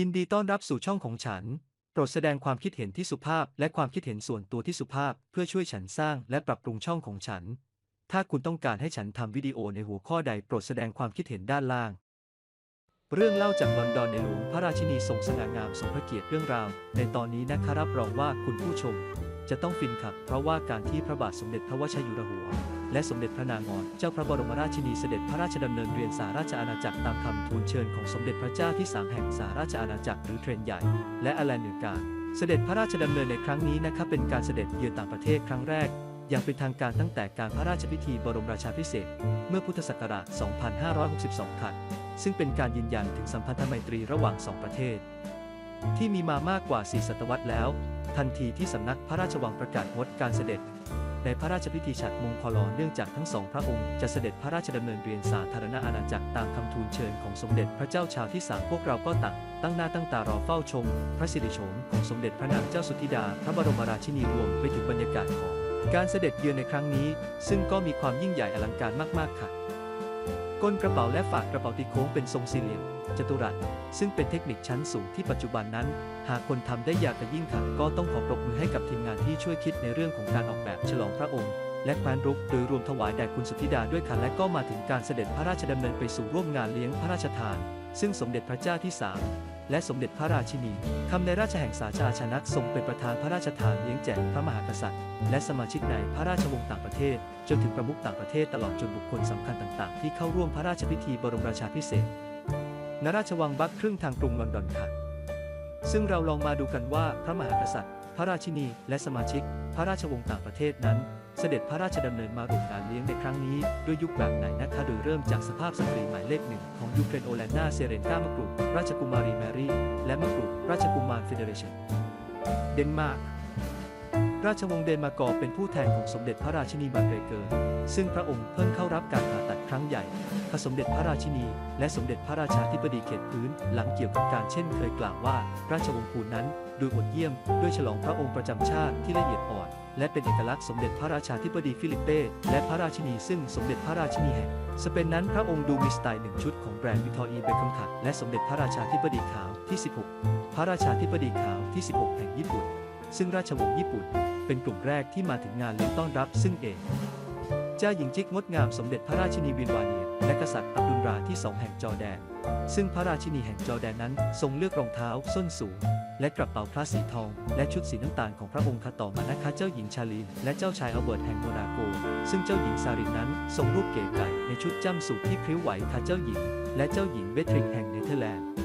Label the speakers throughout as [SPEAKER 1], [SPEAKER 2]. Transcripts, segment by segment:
[SPEAKER 1] ยินดีต้อนรับสู่ช่องของฉัน โปรดแสดงความคิดเห็นที่สุภาพ และความคิดเห็นส่วนตัวที่สุภาพ เพื่อช่วยฉันสร้างและปรับปรุงช่องของฉัน ถ้าคุณต้องการให้ฉันทำวิดีโอในหัวข้อใดโปรดแสดงความคิดเห็นด้านล่าง เรื่องเล่าจากลอนดอนในหลวงพระราชินีทรงสง่างามทรงพระเกียรติเรื่องราว ในตอนนี้นะคะรับรองว่าคุณผู้ชม จะต้องฟินครับเพราะว่าการที่พระบาทสมเด็จพระวชิรอยู่หัว และสมเด็จพระนางอนเจ้าพระบรมราชินีเสด็จพระราชดำเนินเรียนสาราชอาณาจักรตามคำทูลเชิญของสมเด็จพระเจ้าที่สามแห่งสาราชอาณาจักรหรือเทรนใหญ่ และอแลนเนือกางเสด็จพระราชดำเนินในครั้งนี้นะครับเป็นการเสด็จเยือนต่างประเทศครั้งแรก อย่างเป็นทางการตั้งแต่การพระราชพิธีบรมราชาภิเศษเมื่อพุทธศักราช 2562ค่ะซึ่งเป็นการยืนยันถึงสัมพันธไมตรีระหว่างสองประเทศ ที่มีมามากกว่า 4 ศตวรรษแล้ว ทันทีที่สำนักพระราชวังประกาศงดการเสด็จ ในพระราชพิธีฉัตรมงคลเนื่องจากทั้งสองพระองค์จะเสด็จพระราชดำเนินเรียนสาธารณอาณาจักรตามคำทูลเชิญของสมเด็จพระเจ้าชาวที่สามพวกเราก็ต่างตั้งหน้าตั้งตารอเฝ้าชม พระสิริโฉมของสมเด็จพระนางเจ้าสุธิดา พระบรมราชินีรวมไปถึงบรรยากาศของการเสด็จเยือนในครั้งนี้ ซึ่งก็มีความยิ่งใหญ่อลังการมากๆค่ะก้นกระเป๋าและฝากกระเป๋าตีโค้งเป็นทรงสี่เหลี่ยม จตุรัส ซึ่งเป็นเทคนิคชั้นสูงที่ปัจจุบันนั้น หากคนทำได้อยากจะยิ่งขังก็ต้องขอปรบมือให้กับทีมงานที่ช่วยคิดในเรื่องของการออกแบบฉลองพระองค์ และแคว้นรุกโดยรวมถวายแด่คุณสุธิดาด้วยค่ะและก็มาถึงการเสด็จพระราชดำเนินไปสู่ร่วมงานเลี้ยงพระราชทาน ซึ่งสมเด็จพระเจ้าที่สามและสมเด็จพระราชินีคำในราชแห่งสาชาชนักทรงเป็นประธานพระราชทานเลี้ยงแจกพระมหากษัตริย์ และสมาชิกในพระราชวงศ์ต่างประเทศ จนถึงประมุขต่างประเทศตลอดจนบุคคลสำคัญต่างๆ ที่เข้าร่วมพระราชพิธีบรมราชาภิเศษ ณราชวังบัคครึ่งทางกรุงลอนดอนค่ะ ซึ่งเราลองมาดูกันว่าพระมหากษัตริย์ พระราชินี และสมาชิก พระราชวงศ์ต่างประเทศนั้น เสด็จพระราชดำเนินมาร่วมงานเลี้ยงในครั้งนี้ ด้วยยุคแบบไหนนะคะ โดยเริ่มจากสภาพสตรีหมายเลขหนึ่งของยูเครนโอแลนนาเซเรนกามกรุราชกุมารีแมรี่ และมกรุราชกุมารเฟเดเรชันเดนมาร์ก ราชวงศ์เดนมาร์กเป็นผู้แทนของสมเด็จพระราชินีมาเกรเกอร์ ซึ่งพระองค์เพิ่งเข้ารับการผ่าตัดครั้งใหญ่พระสมเด็จพระราชินี และสมเด็จพระราชาธิบดีเขตพื้น หลังเกี่ยวกับการเช่นเคยกล่าวว่า ราชวงศ์คูนนั้นดูอดเยี่ยม ด้วยฉลองพระองค์ประจำชาติที่ละเอียดอ่อน และเป็นเอกลักษณ์สมเด็จพระราชาธิบดีฟิลิปเป้และพระราชินีซึ่งสมเด็จพระราชินีแห่งสเปนนั้นพระองค์ดูมีสไตล์หนึ่งชุดของแบรนด์วิทออีเบคอมคัตและสมเด็จพระราชาธิบดีขาวที่ 16 พระราชาธิบดีขาวที่ 16 แห่งญี่ปุ่น ซึ่งราชวงศ์ญี่ปุ่น เป็นกลุ่มแรกที่มาถึงงานเลี้ยงต้อนรับซึ่งเอง เจ้าหญิงจิกงดงามสมเด็จพระราชินีวินวาเนียและกษัตริย์อับดุลราที่สองแห่งจอแดน ซึ่งพระราชินีแห่งจอแดนนั้นทรงเลือกรองเท้าส้นสูง และกระเป๋าพลาสสีทอง และชุดสีน้ำตาลของพระองค์ค่ะต่อมานะคะเจ้าหญิงชาลีนและเจ้าชายอัลเบิร์ตแห่งโมนาโก ซึ่งเจ้าหญิงซารินนั้นทรงรูปเก๋ไก่ในชุดจ้ำสูทที่พริ้วไหวค่ะเจ้าหญิง และเจ้าหญิงเบทริกแห่งเนเธอร์แลนด์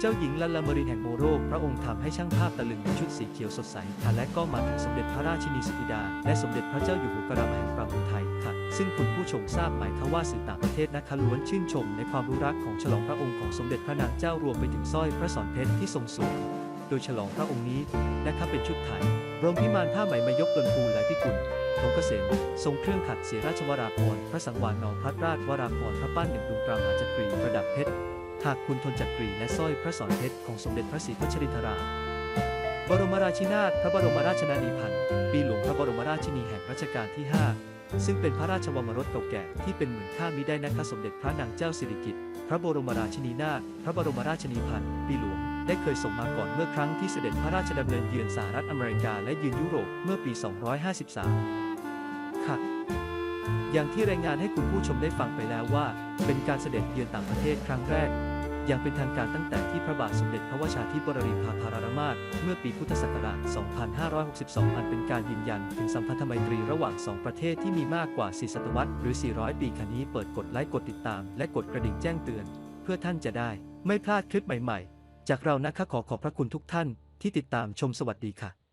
[SPEAKER 1] เจ้าหญิงลัลลามารินแห่งโมโรพระองค์ทำให้ช่างภาพตะลึงในชุดสีเขียวสดใสค่ะและก็มาถึงสมเด็จพระราชินีสุธิดา และสมเด็จพระเจ้าอยู่หัวกรามแห่งปรามุไทยค่ะ ซึ่งคุณผู้ชมทราบไหมคะว่าสื่อต่างประเทศนะคะล้วนชื่นชมในความรู้รักของฉลองพระองค์ของสมเด็จพระนางเจ้ารวมไปถึงสร้อยพระสอนเพชรที่ทรงสวมโดยฉลองพระองค์นี้นะคะเป็นชุดไทยรวมพิมานผ้าไหมมายกดนภูและพิกุลทงเกษมทรงเครื่องขัดเสียราชวราภรพระสังวานนองพระราชวราภรพระปั้นอย่งดวงปราหาจักรีประดับเพชร หากคุณทนจักรีและสร้อยพระสอนเพชรของสมเด็จพระศรีพัชรินทรา บรมราชินาถพระบรมราชนานีพันธ์ปีหลวงพระบรมราชินีแห่งรัชกาลที่ 5 ซึ่งเป็นพระราชวังมรดกเก่าแก่ที่เป็นหมื่นค่ามิได้นะคะสมเด็จพระนางเจ้าสิริกิติ์พระบรมราชินีนาถพระบรมราชินีพันธ์ปีหลวงได้เคยส่งมาก่อนเมื่อครั้งที่เสด็จพระราชดำเนินเยือนสหรัฐอเมริกาและยืนยุโรปเมื่อปี 253 ค่ะอย่างที่รายงานให้คุณผู้ชมได้ฟังไปแล้วว่า เป็นการเสด็จเยือนต่างประเทศครั้งแรก อย่างเป็นทางการตั้งแต่ที่พระบาทสมเด็จพระวชาธิบดีพาภารารมาศเมื่อปีพุทธศักราช 2562 อันเป็นการยืนยันถึงสัมพันธไมตรีระหว่างสองประเทศที่มีมากกว่า 4 ศตวรรษหรือ 400 ปีคันนี้เปิดกดไลค์กดติดตาม และกดกระดิ่งแจ้งเตือน เพื่อท่านจะได้ ไม่พลาดคลิปใหม่ ๆ จากเรานะคะขอขอบพระคุณทุกท่านที่ติดตามชมสวัสดีค่ะ